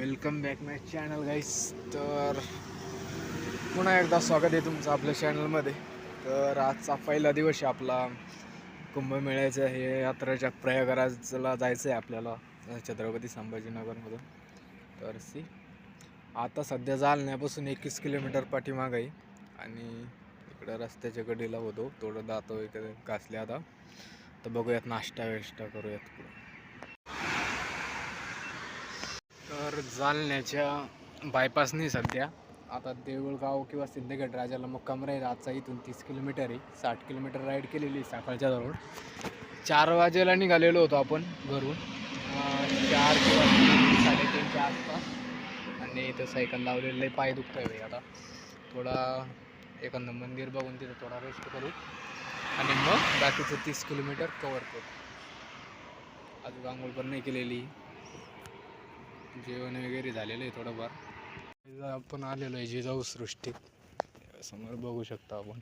Welcome back my channel guys तर पुन्हा एकदा स्वागत आहे तुमचं आपल्या चॅनलमध्ये तर आजचा पहिला दिवस आहे आपला. कुंभमेळ्याचं हे यात्रेच्या प्रयागराजला जायचं आहे आपल्याला छत्रपती संभाजीनगरमधून. तर सी आता सध्या जालण्यापासून एकवीस किलोमीटर पाठीमाग आहे. आणि इकडं रस्त्याच्या कडेला होतो थोडं दातो इकडे घासले आता तर बघूयात नाश्ता वेष्टा करूयात तर जालन्याच्या बायपासनी सध्या. आता देऊळगाव किंवा सिद्धगड राजाला मुक्काम राहील आजचा इथून तीस किलोमीटर आहे. साठ किलोमीटर राईड केलेली आहे सकाळच्या जवळ चार वाजेला निघालेलो होतो आपण घरून. चार किंवा तीन, साडेतीनच्या आसपास. आणि इथं सायकल लावलेलं आहे पाय दुखतोय भाई आता. थोडा एखादं मंदिर बघून तिथं थोडा रेस्ट करू. आणि मग बाकीचं तीस किलोमीटर कवर करू. अजून आंघोळ पण नाही केलेली. जेवण वगैरे झालेलं आहे थोडंफार. आपण आलेलो आहे जिजाऊ सृष्टीत समोर बघू शकता आपण.